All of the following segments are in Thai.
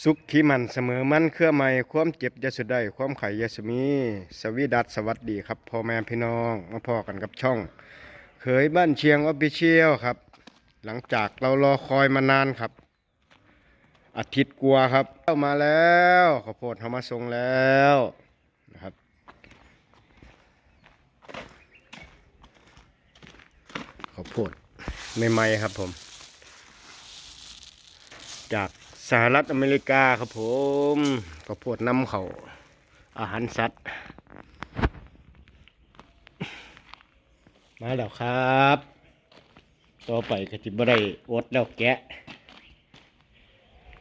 สุขที่มันเสมอมันเครื่อไม่ความเจ็บยาสุดได้ความไข่ยาสมี สวีดัสสวัสดีครับพ่อแม่พี่น้องมาพอกันกับช่องเคยบ้านเชียงออฟฟิเชียลครับ หลังจากเรารอคอยมานานครับ อาทิตย์กลัวครับเข้ามาแล้วข้าวโพดทำมาส่งแล้วนะครับข้าวโพดใหม่ๆครับผม จาก สหรัฐอเมริกาครับผมข้าวโพดนำเขาอาหารสัตว์ มาแล้วครับ ต่อไปก็จิบได้อดแล้วแกะ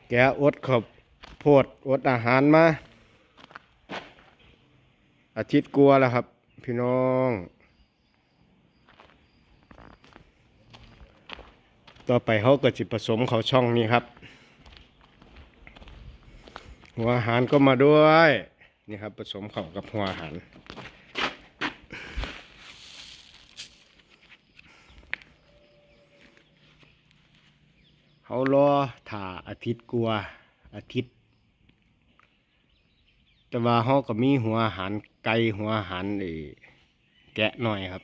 แกะอดข้าวโพดอดอาหารมา อาทิตย์กลัวแล้วครับ พี่น้อง ต่อไปเขาก็จิผสมเขาช่องนี้ครับ หัวอาหารก็มาด้วยนี่ครับผสมเข้ากับหัวอาหาร เขารอถ่าอาทิตย์กลัวอาทิตย์ แต่ว่าเขาก็มีหัวอาหารไก่หัวอาหารเอแกะหน่อยครับ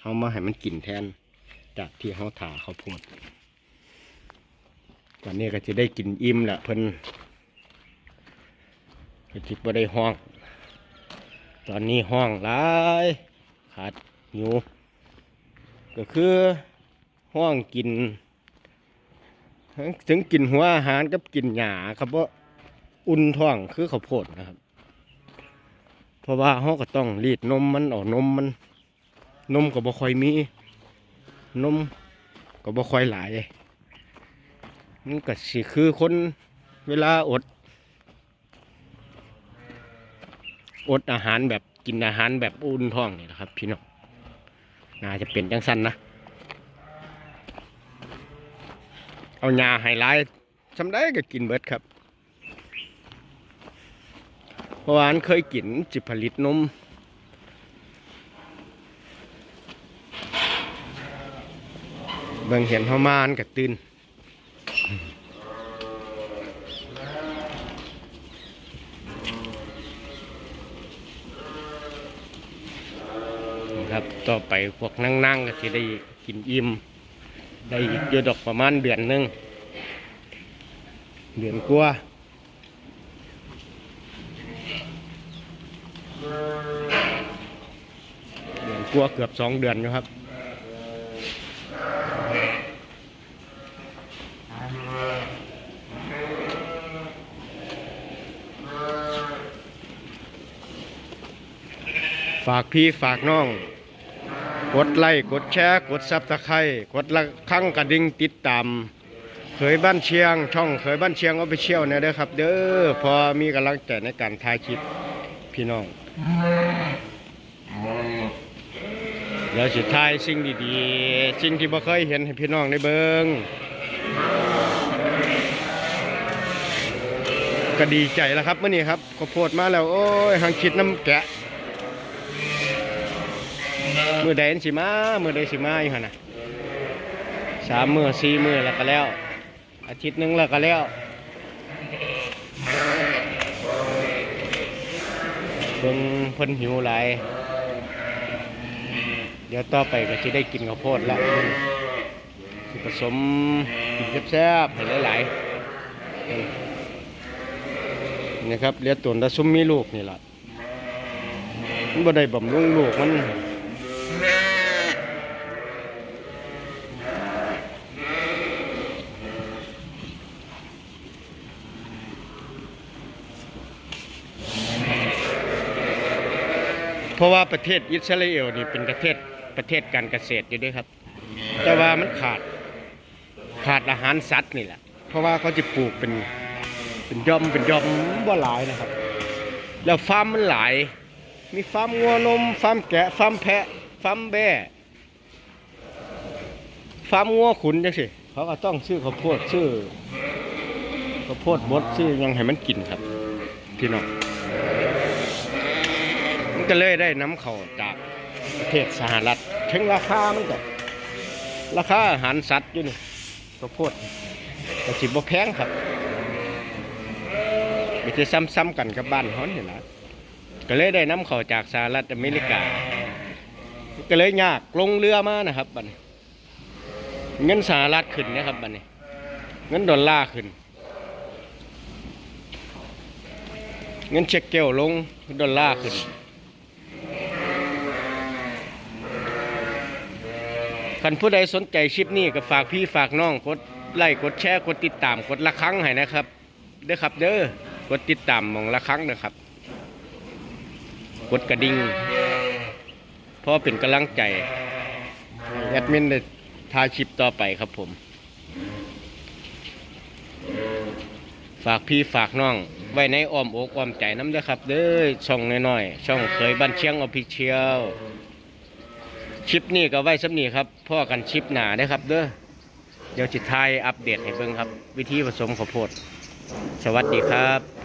เขามาให้มันกินแทน จากที่เขาถ่าเขาวโพดวันนี้ก็จะได้กินอิ่มแหละเพิ่น ก็จิบ่ได้ห้อง ตอนนี้ห้องหลายขาดหิวก็คือห้องกิน ถึงกินหัวอาหารกับกินหญ้าครับว่าอุ่นท้องคือข้าวโพดนะครับ เพราะว่าเขาก็ต้องรีดนมมันออกนมมัน นมก็บ่ค่อยมี นมก็บ่ค่อยหลายมันก็สิคือคนเวลาอด อดอาหารแบบกินอาหารแบบอุ่นท้องนี่แหละครับ พี่น้องน่าจะเป็นจังสั้นนะ เอาหญ้าให้หลายชำได้ก็กินเบิดครับเพราะว่าอันเคยกินจิผลิตนมเบิ่งเห็นเฮามานก็ตื่น ครับ ต่อไปพวกนั่งๆก็จะได้กินอิ่มได้อีกเยอะดอกประมาณเดือนหนึ่งเดือนกว่าเดือนกว่าเกือบสองเดือนอยู่ครับฝากพี่ฝากน้อง กดไลค์กดแชร์กดซับสไครต์กดละครั้งกระดิ่งติดตามเคยบ้านเชียง ช่องเคยบ้านเชียงออฟฟิเชี่ยลเนี่ยเด้อครับ เด้อพอมีกำลังใจในการถ่ายคลิปพี่น้องเดี๋ยวสิถ่ายสิ่งดีๆ สิ่งที่บ่เคยเห็นให้พี่น้องได้เบิงก็ดีใจแล้วครับเมื่อนี้ครับก็โพดมาแล้ว โอ้ยหังคิดน้ำแกะ มือใดสิมา มือใดสิมาอยู่หันนะสามมือสี่มือแล้วก็แล้ว อาทิตย์หนึงแล้วก็แล้วเบิ่งเพิ่นหิวหลายเดี๋ยวต่อไปก็จะได้กินข้าวโพดละสิผสมกินแซ่บๆให้หลายๆนี่ครับเลี้ยงตัวตะซุมมีลูกนี่แหละมันบ่ได้บำรุงลูกมัน เพราะว่าประเทศอิสราเอลนี่เป็นประเทศประเทศการเกษตรอยู่ด้วยครับ แต่ว่ามันขาดขาดอาหารสัตว์นี่แหละ เพราะว่าเขาจะปลูกเป็นเป็นย่อมเป็นย่อมบ่หลายนะครับ แล้วฟาร์มมันหลาย มีฟาร์มงัวนมฟาร์มแกะฟาร์มแพะฟาร์มแบะฟาร์มงัวขุนจังสิเขาก็ต้องซื้อข้าวโพดซื้อข้าวโพดบดซื้อยังให้มันกินครับพี่น้อง ก็เลยได้น้ำเขาจากประเทศสหรัฐถึงราคามันก็ราคาอาหารสัตว์อยู่นี่ข้าวโพดก็สิบ่แพงครับม่ใช่ซ้ำๆกันกับบ้านเฮานี่ล่ะก็เลยได้น้ำเข้าจากสหรัฐอเมริกา ก็เลยยากลงเรือมานะครับบัดนี้เงินสหรัฐขึ้นนะครับบัดนี้ เงินดอลลาร์ขึ้น เงินเช็คเกลลงดอลลาร์ขึ้น คันผู้ใดสนใจคลิปนี้ก็ฝากพี่ฝากน้องกดไลค์กดแชร์กดติดตามกดละครั้งให้นะครับ เด้อครับเด้อกดติดตามมองละครั้งนะครับ กดกระดิ่งเพราะเป็นกำลังใจแอดมินได้ถ่ายคลิปต่อไปครับผม ฝากพี่ฝากน้อง ไว้ในอ้อมอกอ้อมใจน้ำเด้อครับเด้อช่องน้อยๆช่องเคยบ้านเชียงออฟฟิเชียล ชิปนี้ก็ไว้สำนีครับพ่อกันชิปหนาได้ครับ เด้อเดี๋ยวจิทยอัปเดตให้เบิ่งครับ วิธีผสมข้าวโพด สวัสดีครับ